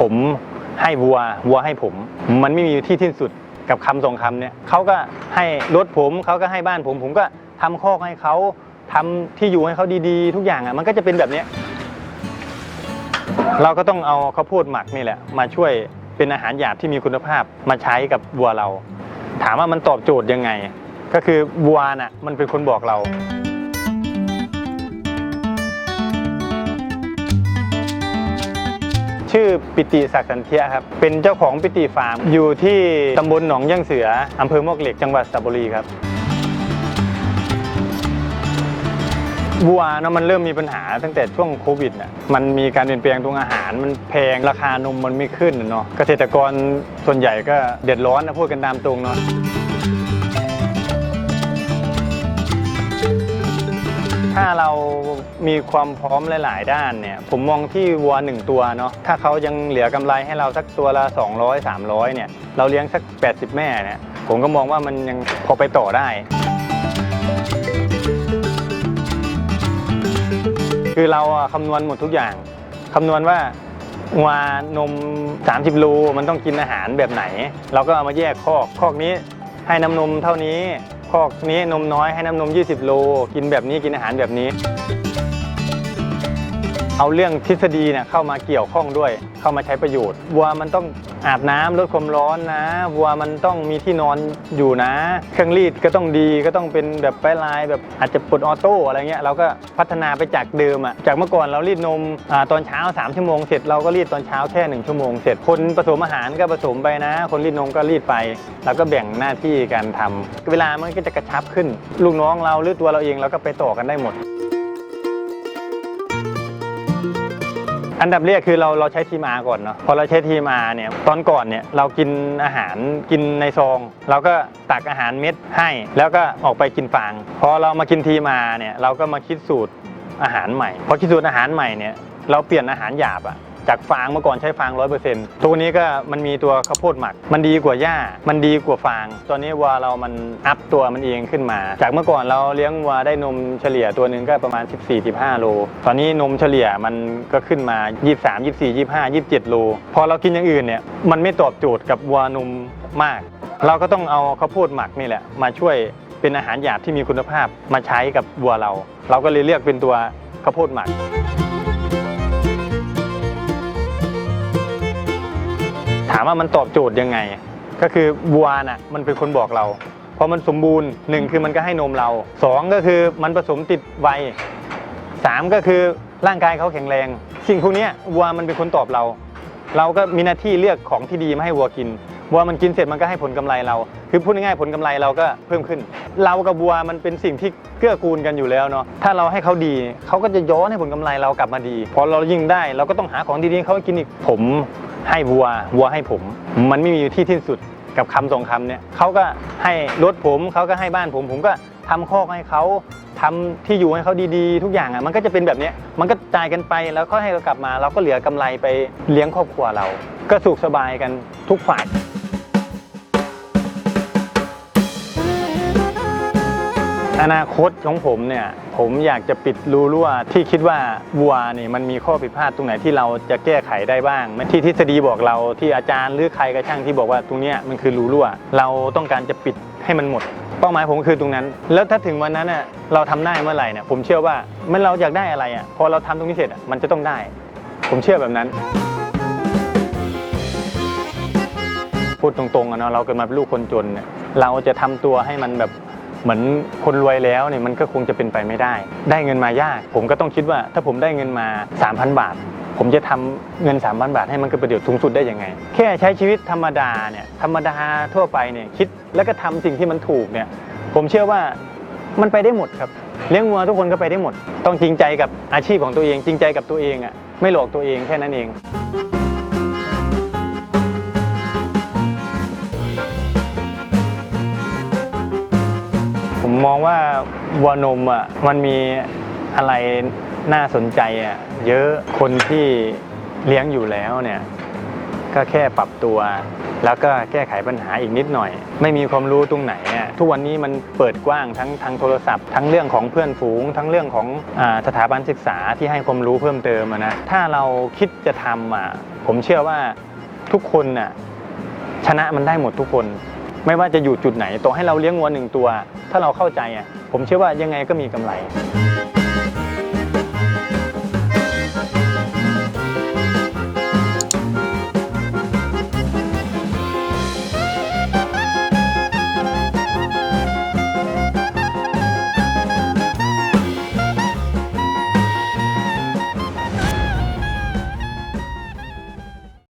ผมให้วัววัวให้ผม มันไม่มีที่สิ้นสุดกับคำสองคำเนี่ยเขาก็ให้รถผมเขาก็ให้บ้านผม ผมก็ทำคอกให้เขาทำที่อยู่ให้เขาดีๆ ทุกอย่างอะมันก็จะเป็นแบบเนี้ยเราก็ต้องเอาข้าวโพดหมักนี่แหละ มาช่วยเป็นอาหารหยาบที่มีคุณภาพมาใช้กับวัวเรา ถามว่ามันตอบโจทย์ยังไง ก็คือวัวน่ะมันเป็นคนบอกเรา ชื่อปิติศักดิ์สันเทียครับ เป็นเจ้าของปิติฟาร์ม อยู่ที่ตำบลหนองย่างเสืออำเภอมวกเหล็กจังหวัดสระบุรีครับวัวเนาะมันเริ่มมีปัญหาตั้งแต่ช่วงโควิดน่ะมันมีการเปลี่ยนแปลงตรงอาหาร มันแพงราคานมมันไม่ขึ้นเนาะเกษตรกรส่วนใหญ่ก็เดือดร้อนนะพูดกันตามตรงเนาะ ถ้าเรามีความพร้อมหลาย ๆ ด้านเนี่ยผมมองที่วัวหนึ่งตัวเนาะถ้าเขายังเหลือกำไรให้เราสักตัวละ 200 300เนี่ยเราเลี้ยงสัก 80 แม่เนี่ยผมก็มองว่ามันยังพอไปต่อได้ คือเราคำนวณหมดทุกอย่างคำนวณว่าวานม 30 โลมันต้องกินอาหารแบบไหน เราก็เอามาแยกคอกคอกนี้ให้น้ำนมเท่านี้ คอกนี้นมน้อยให้น้ำนม 20 โล กินแบบนี้กินอาหารแบบนี้ เอาเรื่องทฤษฎีเนี่ยเข้ามาเกี่ยวข้องด้วย เข้ามาใช้ประโยชน์ วัวมันต้องอาบน้ำลดความร้อนนะ วัวมันต้องมีที่นอนอยู่นะ เครื่องรีดก็ต้องดีก็ต้องเป็นแบบไปลายแบบอาจจะปลดออโต้อะไรเงี้ยเราก็พัฒนาไปจากเดิมอะจากเมื่อก่อนเรารีดนมอตอนเช้า 3 ชั่วโมงเสร็จเราก็รีดตอนเช้าแค่ 1 ชั่วโมงเสร็จคนผสมอาหารก็ผสมไปนะ คนรีดนมก็รีดไปเราก็แบ่งหน้าที่การทำเวลามันก็จะกระชับขึ้น ลูกน้องเราหรือตัวเราเองเราก็ไปต่อกันได้หมด อันดับแรกคือเราเราใช้ทีมาก่อนเนาะพอเราใช้ทีมาเนี่ยตอนก่อนเนี่ยเรากินอาหารกินในซองเราก็ตักอาหารเม็ดให้ แล้วก็ออกไปกินฟางพอเรามากินทีมาเนี่ยเราก็มาคิดสูตรอาหารใหม่พอคิดสูตรอาหารใหม่เนี่ยเราเปลี่ยนอาหารหยาบอะ จากฟางเมื่อก่อนใช้ฟางร้อยเปอร์เซ็นต์ตัวนี้ก็มันมีตัวข้าวโพดหมัก มันดีกว่าหญ้า มันดีกว่าฟาง ตอนนี้วัวเรามันอัพตัวมันเองขึ้นมา จากเมื่อก่อนเราเลี้ยงวัวได้นมเฉลี่ยตัวหนึ่งก็ประมาณ 14-15 โล ตอนนี้นมเฉลี่ยมันก็ขึ้นมา 23 24 25 27 โล พอเรากินอย่างอื่นเนี่ยมันไม่ตอบโจทย์กับวัวนมมาก เราก็ต้องเอาข้าวโพดหมักนี่แหละมาช่วยเป็นอาหารหยาบที่มีคุณภาพมาใช้กับวัวเรา เราก็เลยเลือกเป็นตัวข้าวโพดหมักามว่ามันตอบโจทย์ยังไง ก็คือวัวน่ะมันเป็นคนบอกเราพอมันสมบูรณ์หนึ่งคือมันก็ให้นมเราสองก็คือมันผสมติดไวสามก็คือร่างกายเขาแข็งแรง สิ่งพวกนี้วัวมันเป็นคนตอบเรา เราก็มีหน้าที่เลือกของที่ดีมาให้วัวกินวัวมันกินเสร็จมันก็ให้ผลกำไรเรา คือพูดง่ายๆผลกำไรเราก็เพิ่มขึ้น เรากับวัวมันเป็นสิ่งที่เกื้อกูลกันอยู่แล้วเนาะถ้าเราให้เขาดีเขาก็จะย้อนให้ผลกำไรเรากลับมาดีพอเรายิ่งได้ เราก็ต้องหาของดีๆให้เขากินอีกผม ให้วัววัวให้ผม มันไม่มีที่ที่สุดกับคำสองคำเนี่ยเขาก็ให้รถผมเขาก็ให้บ้านผม ผมก็ทำคอกให้เขาทำที่อยู่ให้เขาดีๆ ทุกอย่างอะมันก็จะเป็นแบบเนี้ยมันก็จ่ายกันไปแล้วก็ให้เรากลับมา เราก็เหลือกำไรไปเลี้ยงครอบครัวเรา ก็สุขสบายกันทุกฝ่าย อนาคตของผมเนี่ยผมอยากจะปิดรูรั่วที่คิดว่าวัวนี่มันมีข้อผิดพลาดตรงไหนที่เราจะแก้ไขได้บ้างที่ทฤษฎีบอกเราที่อาจารย์หรือใครก็ช่างที่บอกว่าตรงเนี้ยมันคือรูรั่ว เราต้องการจะปิดให้มันหมด เป้าหมายผมคือตรงนั้น แล้วถ้าถึงวันนั้นน่ะเราทำได้เมื่อไหร่เนี่ยผมเชื่อว่าเมื่อเราอยากได้อะไรอะพอเราทำตรงนี้เสร็จอะมันจะต้องได้ ผมเชื่อแบบนั้นพูดตรงๆอะเนาะเราเกิดมาเป็นลูกคนจนเนี่ยเราจะทำตัวให้มันแบบ เหมือนคนรวยแล้วเนี่ยมันก็คงจะเป็นไปไม่ได้ ได้เงินมายาก ผมก็ต้องคิดว่า ถ้าผมได้เงินมา 3,000 บาท ผมจะทำเงิน 3,000 บาทให้มันเกิดประโยชน์สูงสุดได้ยังไง แค่ใช้ชีวิตธรรมดาเนี่ยธรรมดาทั่วไปเนี่ยคิดแล้วก็ทำสิ่งที่มันถูกเนี่ยผมเชื่อว่ามันไปได้หมดครับเลี้ยงวัวทุกคนก็ไปได้หมด ต้องจริงใจกับอาชีพของตัวเอง จริงใจกับตัวเองอะไม่หลอกตัวเองแค่นั้นเอง มองว่าวัวนมอะมันมีอะไรน่าสนใจอะเยอะคนที่เลี้ยงอยู่แล้วเนี่ยก็แค่ปรับตัว แล้วก็แก้ไขปัญหาอีกนิดหน่อย ไม่มีความรู้ตรงไหนอะทุกวันนี้มันเปิดกว้างทั้งทางโทรศัพท์ ทั้งเรื่องของเพื่อนฝูง ทั้งเรื่องของอสถาบันศึกษาที่ให้ความรู้เพิ่มเติมนะถ้าเราคิดจะทำอะผมเชื่อว่าทุกคนน่ะชนะมันได้หมดทุกคน ไม่ว่าจะอยู่จุดไหนต่อให้เราเลี้ยงวัวหนึ่งตัว ถ้าเราเข้าใจอะผมเชื่อว่ายังไงก็มีกำไร